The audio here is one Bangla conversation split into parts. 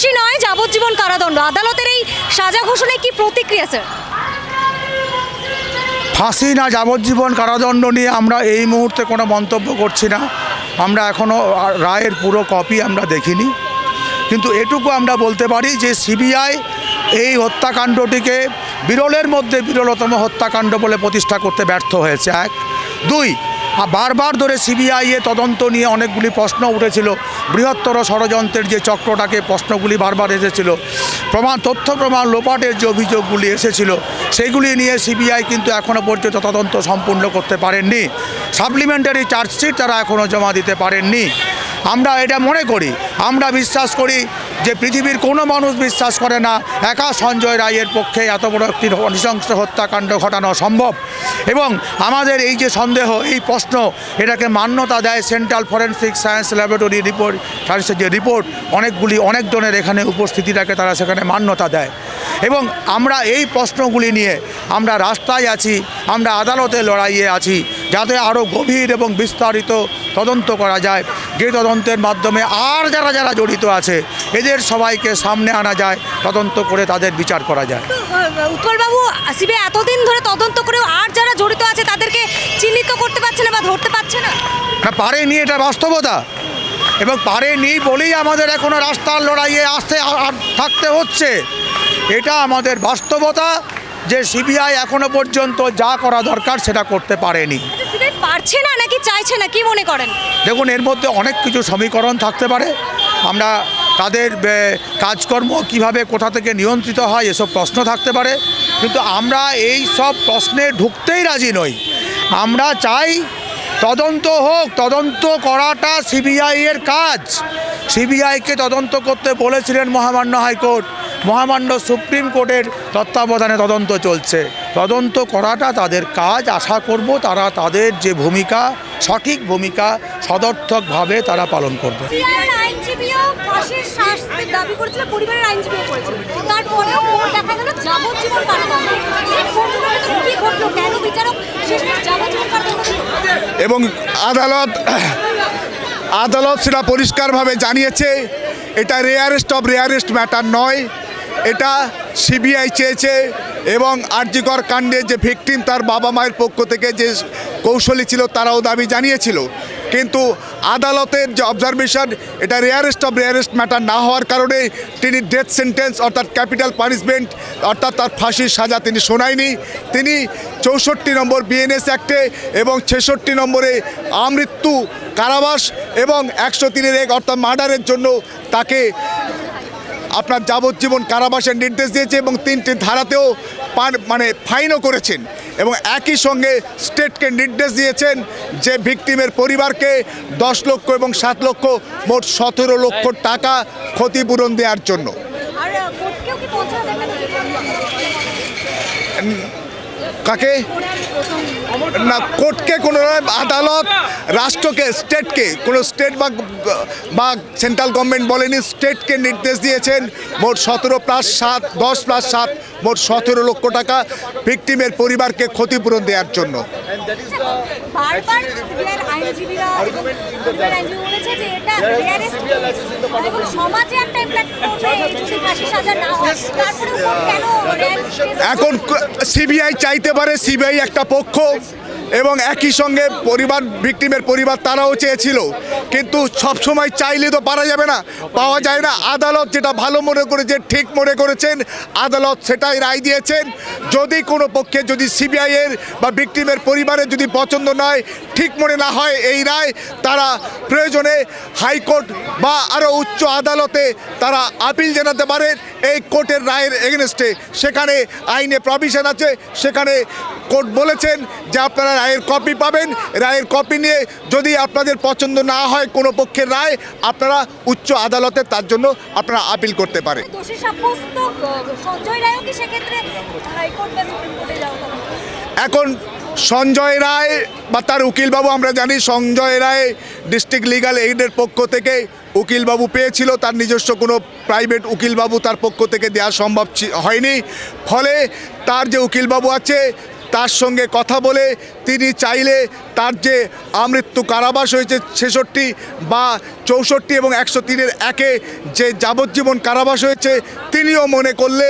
ফাঁসি নয়, যাবজ্জীবন কারাদণ্ড। আদালতের এই সাজা ঘোষণায় কি প্রতিক্রিয়া, স্যার? ফাঁসি না, যাবজ্জীবন কারাদণ্ড নিয়ে আমরা এই মুহূর্তে কোনো মন্তব্য করছি না। আমরা এখনও রায়ের পুরো কপি আমরা দেখিনি। কিন্তু এটুকু আমরা বলতে পারি যে সিবিআই এই হত্যাকাণ্ডটিকে বিরলের মধ্যে বিরলতম হত্যাকাণ্ড বলে প্রতিষ্ঠা করতে ব্যর্থ হয়েছে। এক। দুই বারবার ধরে সিবিআই এ তদন্ত নিয়ে অনেকগুলি প্রশ্ন উঠেছিল। বৃহত্তর ষড়যন্ত্রের যে চক্রটাকে প্রশ্নগুলি বারবার এসেছিল, প্রমাণ, তথ্য প্রমাণ, লোপাটের যে অভিযোগগুলি এসেছিল সেইগুলি নিয়ে সিবিআই কিন্তু এখনও পর্যন্ত তদন্ত সম্পূর্ণ করতে পারেননি। সাপ্লিমেন্টারি চার্জশিট তারা এখনও জমা দিতে পারেননি। আমরা এটা মনে করি, আমরা বিশ্বাস করি যে পৃথিবীর কোনো মানুষ বিশ্বাস করে না, একা সঞ্জয় রায়ের পক্ষে এত বড় একটি নৃশংস হত্যাকাণ্ড ঘটানো সম্ভব এবং আমাদের এই যে সন্দেহ, এই প্রশ্ন, এটাকে মান্যতা দেয় central forensic science laboratory report সায়েন্সের যে রিপোর্ট অনেকগুলি, অনেকজনের এখানে উপস্থিতিটাকে তারা সেখানে মান্যতা দেয়। এবং আমরা এই প্রশ্নগুলি নিয়ে আমরা রাস্তায় আছি, আমরা আদালতে লড়াইয়ে আছি যাতে আরও গভীর এবং বিস্তারিত তদন্ত করা যায়। যে তদন্তের মাধ্যমে আর যারা যারা জড়িত আছে এদের সবাইকে সামনে আনা যায় তদন্ত করে তাদের বিচার করা যায়। উৎপলবাবু সিবিআই এতদিন ধরে তদন্ত করেও আর যারা জড়িত আছে তাদেরকে চিহ্নিত করতে পারছে না বা ধরতে পারছে না? না পারেনি এটা বাস্তবতা। এবং পারেনি বলেই আমাদের এখনও রাস্তার লড়াইয়ে আসতে আর থাকতে হচ্ছে। এটা আমাদের বাস্তবতা। যে সিবিআই এখনও পর্যন্ত যা করা দরকার সেটা করতে পারেনি। সিবিআই পারছে না নাকি চাইছে না? কি মনে করেন? দেখুন এর মধ্যে অনেক কিছু সমীকরণ থাকতে পারে। আমরা তাদের কাজকর্ম কীভাবে কোথা থেকে নিয়ন্ত্রিত হয় এসব প্রশ্ন থাকতে পারে। কিন্তু আমরা এই সব প্রশ্নে ঢুকতেই রাজি নই। আমরা চাই তদন্ত হোক তদন্ত করাটা সিবিআই এর কাজ। সিবিআইকে তদন্ত করতে বলেছিলেন মহামান্য হাইকোর্ট। মহামান্য সুপ্রিম কোর্টের তত্ত্বাবধানে তদন্ত চলছে। তদন্ত করাটা তাদের কাজ। আশা করব তারা তাদের যে ভূমিকা সঠিক ভূমিকা সদর্থকভাবে তারা পালন করবে। এবং আদালত আদালত সেটা পরিষ্কারভাবে জানিয়েছে এটা রেয়ারেস্ট অফ রেয়ারেস্ট ম্যাটার নয়। এটা সিবিআই চেয়েছে এবং আরজিকর কাণ্ডে যে ভিকটিম তার বাবা মায়ের পক্ষ থেকে যে কৌশলী ছিল তারাও দাবি জানিয়েছিল। কিন্তু আদালতের যে অবজারভেশন এটা রেয়ারেস্ট অফ রেয়ারেস্ট ম্যাটার না হওয়ার কারণে তিনি ডেথ সেন্টেন্স অর্থাৎ ক্যাপিটাল পানিশমেন্ট অর্থাৎ তার ফাঁসির সাজা তিনি শোনায়নি। তিনি চৌষট্টি নম্বর বিএনএস অ্যাক্টে এবং ছেষট্টি নম্বরে আমৃত্যু কারাবাস এবং একশো তিনের এক অর্থাৎ মার্ডারের জন্য তাকে আপনার যাবজ্জীবন কারাবাসের নির্দেশ দিয়েছে এবং তিনটি ধারাতেও পান- মানে ফাইনও করেছেন এবং একই সঙ্গে স্টেটকে নির্দেশ দিয়েছেন যে ভিকটিমের পরিবারকে দশ লক্ষ এবং সাত লক্ষ মোট সতেরো লক্ষ টাকা ক্ষতিপূরণ দেওয়ার জন্য। কাকে? না কোর্টকে কোনো আদালত রাষ্ট্রকে স্টেটকে কোনো স্টেট বা বা সেন্ট্রাল গভর্নমেন্ট বলেনি স্টেটকে নির্দেশ দিয়েছেন। মোট সতেরো প্লাস সাত দশ প্লাস সাত মোট সতেরো লক্ষ টাকা ভিকটিমের পরিবারকে ক্ষতিপূরণ দেওয়ার জন্য। এখন সিবিআই চাইতে পারে সিবিআই একটা পক্ষ। এবং একই সঙ্গে পরিবার ভিকটিমের পরিবার তারাও চেয়েছিল। কিন্তু সব সময় চাইলে তো পারা যাবে না, পাওয়া যায় না। আদালত যেটা ভালো মনে করেছে, ঠিক মনে করেছেন। আদালত সেটাই রায় দিয়েছেন। যদি কোনো পক্ষে যদি সিবিআই এর বা ভিকটিমের পরিবারের যদি পছন্দ নয়, ঠিক মনে না হয় এই রায়, তারা প্রয়োজনে হাইকোর্ট বা আরও উচ্চ আদালতে তারা আপিল জানাতে পারেন এই কোর্টের রায়ের এগেনস্টে সেখানে আইনে প্রভিশন আছে। সেখানে কোর্ট বলেছেন যে আপনারা রায়ের কপি পাবেন। রায়ের কপি নিয়ে যদি আপনাদের পছন্দ না হয় কোনো পক্ষের রায় আপনারা উচ্চ আদালতে তার জন্য আপনারা আপিল করতে পারেন? এখন সঞ্জয় রায় বা তার উকিলবাবু আমরা জানি সঞ্জয় রায় ডিস্ট্রিক্ট লিগাল এইডের পক্ষ থেকে উকিলবাবু পেয়েছিল। তার নিজস্ব কোনো প্রাইভেট উকিলবাবু তার পক্ষ থেকে দেওয়া সম্ভব হয়নি। ফলে তার যে উকিলবাবু আছে তার সঙ্গে কথা বলে তিনি চাইলে তার যে আমৃত্যু কারাবাস হয়েছে ছেষট্টি বা চৌষট্টি এবং একশো তিনের একে যে যাবজ্জীবন কারাবাস হয়েছে, তিনিও মনে করলে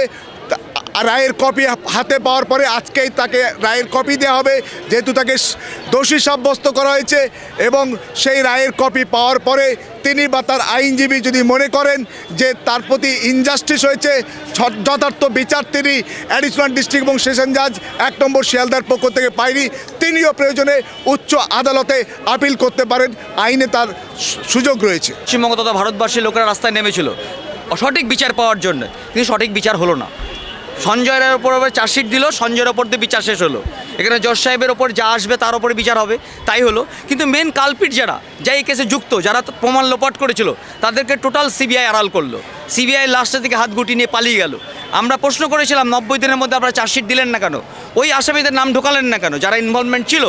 তা- রায়ের কপি হাতে পাওয়ার পরে আজকেই তাকে রায়ের কপি দেওয়া হবে। যেহেতু তাকে দোষী সাব্যস্ত করা হয়েছে এবং সেই রায়ের কপি পাওয়ার পরে তিনি বা তার আইনজীবী যদি মনে করেন যে তার প্রতি ইনজাস্টিস হয়েছে যথার্থ বিচার তিনি অ্যাডিশনাল ডিস্ট্রিক্ট এবং সেশন জাজ এক নম্বর শিয়ালদার পক্ষ থেকে পায়নি। তিনিও প্রয়োজনে উচ্চ আদালতে আপিল করতে পারেন, আইনে তার সুযোগ রয়েছে। পশ্চিমবঙ্গ তথা ভারতবর্ষের লোকেরা রাস্তায় নেমেছিল। সঠিক বিচার পাওয়ার জন্য। কিন্তু সঠিক বিচার হলো না। সঞ্জয়ের ওপর আবার চার্জশিট দিল, সঞ্জয়ের ওপর দিয়ে বিচার শেষ হলো। এখানে জজ সাহেবের ওপর যা আসবে তার ওপরে বিচার হবে, তাই হলো। কিন্তু মেন কালপিট যারা যা এই কেসে যুক্ত, যারা প্রমাণ লোপাট করেছিল, তাদেরকে টোটাল সিবিআই আড়াল করল। সিবিআই লাস্টের দিকে হাত গুটি নিয়ে পালিয়ে গেল। আমরা প্রশ্ন করেছিলাম, নব্বই দিনের মধ্যে আপনারা চার্জশিট দিলেন না কেন? ওই আসামিদের নাম ঢোকালেন না কেন? যারা ইনভলভমেন্ট ছিল,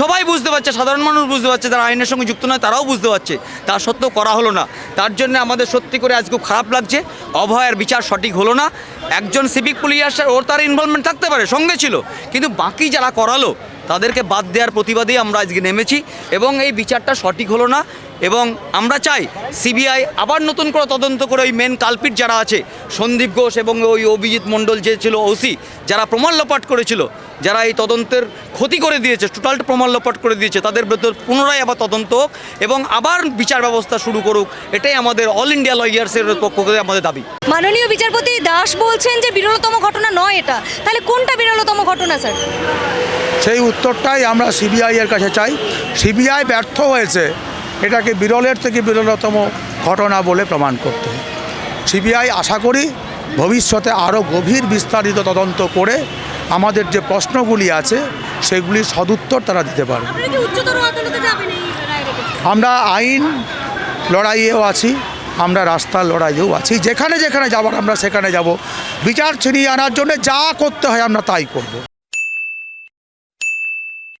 সবাই বুঝতে পারছে, সাধারণ মানুষ বুঝতে পারছে, যারা আইনের সঙ্গে যুক্ত নয়, তারাও বুঝতে পারছে। তা সত্ত্বেও করা হলো না। তার জন্য আমাদের সত্যি করে আজ খুব খারাপ লাগছে। অভয়ের বিচার সঠিক হলো না। একজন সিভিক পুলিশ ওর তার ইনভলভমেন্ট থাকতে পারে, সঙ্গে ছিল। কিন্তু বাকি যারা করালো, তাদেরকে বাদ দেওয়ার প্রতিবাদেই আমরা আজকে নেমেছি এবং এই বিচারটা সঠিক হলো না। এবং আমরা চাই সিবিআই আবার নতুন করে তদন্ত করে ওই মেন কালপিট যারা আছে সন্দীপ ঘোষ এবং ওই অভিজিৎ মণ্ডল যে ছিল ওসি যারা প্রমাণ লোপাট করেছিল যারা এই তদন্তের ক্ষতি করে দিয়েছে টোটালটা প্রমাণ লোপাট করে দিয়েছে তাদের বিরুদ্ধে পুনরায় আবার তদন্ত হোক এবং আবার বিচার ব্যবস্থা শুরু করুক এটাই আমাদের অল ইন্ডিয়া লয়ার্সের পক্ষ থেকে আমাদের দাবি। মাননীয় বিচারপতি দাস বলছেন যে বিরলতম ঘটনা নয় এটা। তাহলে কোনটা বিরলতম ঘটনা স্যার? সেই উত্তরটাই আমরা সিবিআই এর কাছে চাই। সিবিআই ব্যর্থ হয়েছে। এটাকে বিরলের থেকে বিরলতম ঘটনা বলে প্রমাণ করতে সিবিআই আশা করি ভবিষ্যতে আরও গভীর বিস্তারিত তদন্ত করে আমাদের যে প্রশ্নগুলি আছে সেগুলির সদুত্তর তারা দিতে পারবে। রেখে? আমরা আইন লড়াইয়েও আছি আমরা রাস্তার লড়াইয়েও আছি। যেখানে যেখানে যাবার আমরা সেখানে যাব। বিচার ছিনিয়ে আনার জন্য যা করতে হয় আমরা তাই করব।